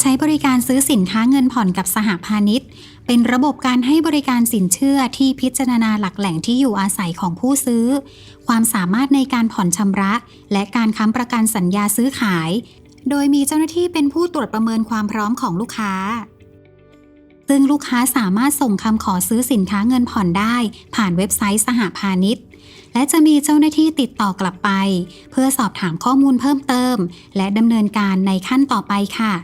ใช้บริการซื้อสินค้าเงินผ่อนกับสหพาณิชย์ เป็นระบบการให้บริการสินเชื่อที่พิจารณาหลักแหล่งที่อยู่อาศัยของผู้ซื้อ ความสามารถในการผ่อนชำระ และการค้ำประกันสัญญาซื้อขาย โดยมีเจ้าหน้าที่เป็นผู้ตรวจประเมินความพร้อมของลูกค้า ซึ่งลูกค้าสามารถส่งคำขอซื้อสินค้าเงินผ่อนได้ ผ่านเว็บไซต์สหพาณิชย์และจะมีเจ้าหน้าที่ติดต่อกลับไป เพื่อสอบถามข้อมูลเพิ่มเติม และดำเนินการในขั้นต่อไปค่ะ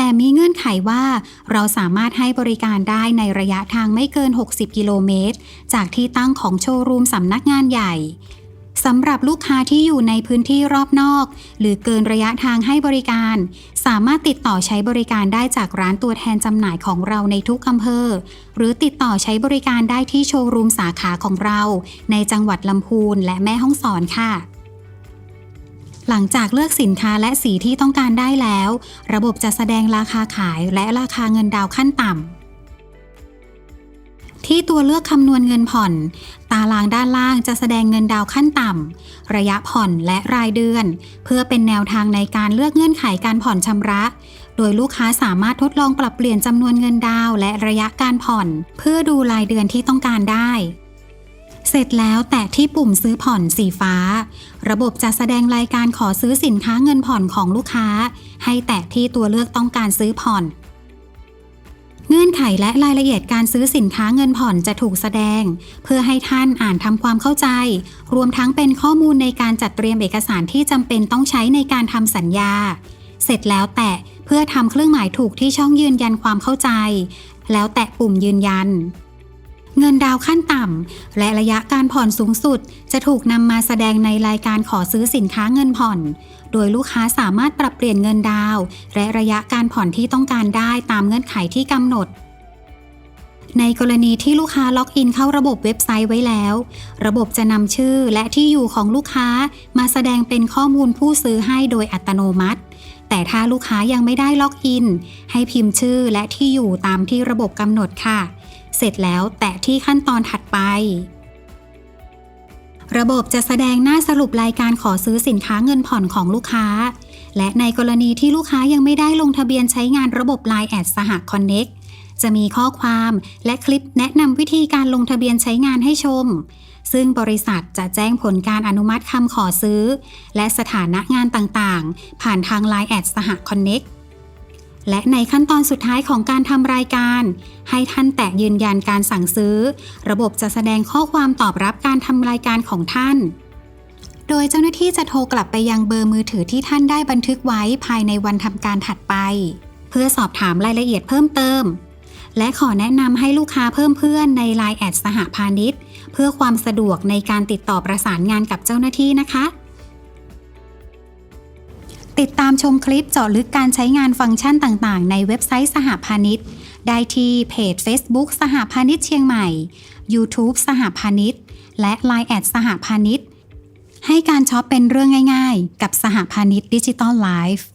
แต่มีเงื่อนไขว่าเราสามารถให้บริการได้ในระยะทางไม่เกิน 60 กิโลเมตร จากที่ตั้งของโชว์รูมสำนักงานใหญ่สำหรับลูกค้าที่อยู่ในพื้นที่รอบนอก หรือเกินระยะทางให้บริการ สามารถติดต่อใช้บริการได้จากร้านตัวแทนจำหน่ายของเราในทุกอำเภอ หรือติดต่อใช้บริการได้ที่โชว์รูมสาขาของเรา ในจังหวัดลำพูนและแม่ฮ่องสอนค่ะ หลังจากเลือกสินค้าและสีที่ต้องการได้แล้ว ระบบจะแสดงราคาขายและราคาเงินดาวขั้นต่ำ ที่ตัวเลือกคำนวณเงินผ่อน ตารางด้านล่างจะแสดงเงินดาวขั้นต่ำ ระยะผ่อนและรายเดือน เพื่อเป็นแนวทางในการเลือกเงื่อนไขการผ่อนชำระ โดยลูกค้าสามารถทดลองปรับเปลี่ยนจำนวนเงินดาวและระยะการผ่อน เพื่อดูรายเดือนที่ต้องการได้ เสร็จแล้วแตะที่ปุ่มซื้อผ่อนสีฟ้า ระบบจะแสดงรายการขอซื้อสินค้าเงินผ่อนของลูกค้า ให้แตะที่ตัวเลือกต้องการซื้อผ่อน เงื่อนไขและรายละเอียดการซื้อสินค้าเงินผ่อนจะถูกแสดง เพื่อให้ท่านอ่านทำความเข้าใจ รวมทั้งเป็นข้อมูลในการจัดเตรียมเอกสารที่จำเป็นต้องใช้ในการทำสัญญา เสร็จแล้วแตะเพื่อทำเครื่องหมายถูกที่ช่องยืนยันความเข้าใจ แล้วแตะปุ่มยืนยัน เงินดาวขั้นต่ำ และระยะการผ่อนสูงสุด จะถูกนำมาแสดงในรายการขอซื้อสินค้าเงินผ่อน โดยลูกค้าสามารถปรับเปลี่ยนเงินดาว และระยะการผ่อนที่ต้องการได้ตามเงื่อนไขที่กำหนด ในกรณีที่ลูกค้าล็อกอินเข้าระบบเว็บไซต์ไว้แล้ว ระบบจะนำชื่อและที่อยู่ของลูกค้ามาแสดงเป็นข้อมูลผู้ซื้อให้โดยอัตโนมัติแต่ถ้าลูกค้ายังไม่ได้ล็อกอิน ให้พิมพ์ชื่อและที่อยู่ตามที่ระบบกำหนดค่ะ เสร็จแล้วแตะที่ขั้นตอนถัดไป ระบบจะแสดงหน้าสรุปรายการขอซื้อสินค้าเงินผ่อนของลูกค้า และในกรณีที่ลูกค้ายังไม่ได้ลงทะเบียนใช้งานระบบ Line แอดสหคอนเน็กจะมีข้อความและคลิปแนะนำวิธีการลงทะเบียนใช้งานให้ชม ซึ่งบริษัทจะแจ้งผลการอนุมัติคำขอซื้อ และสถานะงานต่างๆ ผ่านทาง Line แอดสหคอนเน็ก และในขั้นตอนสุดท้ายของการทำรายการ ให้ท่านแตะยืนยันการสั่งซื้อ ระบบจะแสดงข้อความตอบรับการทำรายการของท่าน โดยเจ้าหน้าที่จะโทรกลับไปยังเบอร์มือถือที่ท่านได้บันทึกไว้ภายในวันทำการถัดไป เพื่อสอบถามรายละเอียดเพิ่มเติม และขอแนะนำให้ลูกค้าเพิ่มเพื่อนใน Line แอดสหพาณิชย์ เพื่อความสะดวกในการติดต่อประสานงานกับเจ้าหน้าที่นะคะ ติดตามชมคลิปเจาะลึกการใช้งานฟังก์ชันต่างๆ ในเว็บไซต์สหพาณิชย์ ได้ที่เพจ Facebook สหพาณิชย์เชียงใหม่ YouTube สหพาณิชย์ และ Line แอดสหพาณิชย์ ให้การช็อปเป็นเรื่องง่าย ๆ กับสหพาณิชย์ดิจิตอลไลฟ์